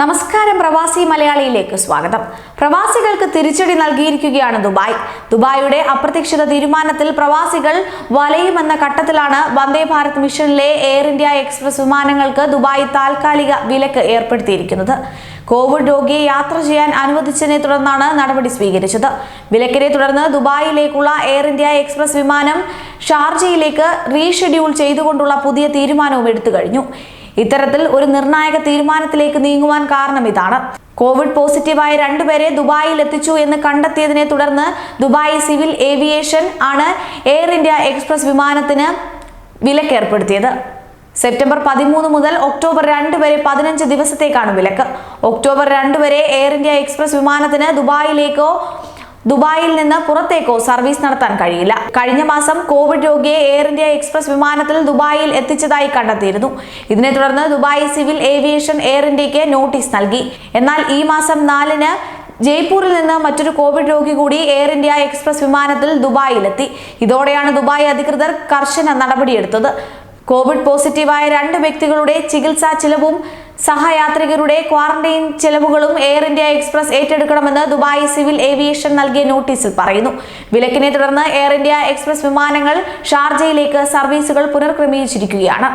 നമസ്കാരം പ്രവാസി മലയാളിയിലേക്ക് സ്വാഗതം. പ്രവാസികൾക്ക് തിരിച്ചടി നൽകിയിരിക്കുകയാണ് ദുബായ്. ദുബായിയുടെ അപ്രതീക്ഷിത തീരുമാനത്തിൽ പ്രവാസികൾ വലയുമെന്ന ഘട്ടത്തിലാണ് വന്ദേ ഭാരത് മിഷനിലെ എയർ ഇന്ത്യ എക്സ്പ്രസ് വിമാനങ്ങൾക്ക് ദുബായ് താൽക്കാലിക വിലക്ക് ഏർപ്പെടുത്തിയിരിക്കുന്നത്. കോവിഡ് രോഗിയെ യാത്ര ചെയ്യാൻ അനുവദിച്ചതിനെ തുടർന്നാണ് നടപടി സ്വീകരിച്ചത്. വിലക്കിനെ തുടർന്ന് ദുബായിലേക്കുള്ള എയർ ഇന്ത്യ എക്സ്പ്രസ് വിമാനം ഷാർജയിലേക്ക് റീഷെഡ്യൂൾ ചെയ്തുകൊണ്ടുള്ള പുതിയ തീരുമാനവും എടുത്തു കഴിഞ്ഞു. ഇത്തരത്തിൽ ഒരു നിർണായക തീരുമാനത്തിലേക്ക് നീങ്ങുവാൻ കാരണം ഇതാണ്. കോവിഡ് പോസിറ്റീവായ രണ്ടുപേരെ ദുബായിൽ എത്തിച്ചു എന്ന് കണ്ടെത്തിയതിനെ തുടർന്ന് ദുബായ് സിവിൽ ഏവിയേഷൻ ആണ് എയർ ഇന്ത്യ എക്സ്പ്രസ് വിമാനത്തിന് വിലക്കേർപ്പെടുത്തിയത്. സെപ്റ്റംബർ പതിമൂന്ന് മുതൽ ഒക്ടോബർ രണ്ട് വരെ പതിനഞ്ച് ദിവസത്തേക്കാണ് വിലക്ക്. ഒക്ടോബർ രണ്ട് വരെ എയർ ഇന്ത്യ എക്സ്പ്രസ് വിമാനത്തിന് ദുബായിലേക്കോ ദുബായിൽ നിന്ന് പുറത്തേക്കോ സർവീസ് നടത്താൻ കഴിയില്ല. കഴിഞ്ഞ മാസം കോവിഡ് രോഗിയെ എയർ ഇന്ത്യ എക്സ്പ്രസ് വിമാനത്തിൽ ദുബായിൽ എത്തിച്ചതായി കണ്ടെത്തിയിരുന്നു. ഇതിനെ തുടർന്ന് ദുബായ് സിവിൽ ഏവിയേഷൻ എയർ ഇന്ത്യയ്ക്ക് നോട്ടീസ് നൽകി. എന്നാൽ ഈ മാസം നാലിന് ജയ്പൂരിൽ നിന്ന് മറ്റൊരു കോവിഡ് രോഗി കൂടി എയർ ഇന്ത്യ എക്സ്പ്രസ് വിമാനത്തിൽ ദുബായിലെത്തി. ഇതോടെയാണ് ദുബായ് അധികൃതർ കർശന നടപടിയെടുത്തത്. കോവിഡ് പോസിറ്റീവായ രണ്ട് വ്യക്തികളുടെ ചികിത്സാ ചിലവും സഹയാത്രികരുടെ ക്വാറന്റൈൻ ചെലവുകളും എയർ ഇന്ത്യ എക്സ്പ്രസ് ഏറ്റെടുക്കണമെന്ന് ദുബായ് സിവിൽ ഏവിയേഷൻ നൽകിയ നോട്ടീസിൽ പറയുന്നു. വിലക്കിനെ തുടർന്ന് എയർ ഇന്ത്യ എക്സ്പ്രസ് വിമാനങ്ങൾ ഷാർജയിലേക്ക് സർവീസുകൾ പുനർക്രമീകരിച്ചിരിക്കുകയാണ്.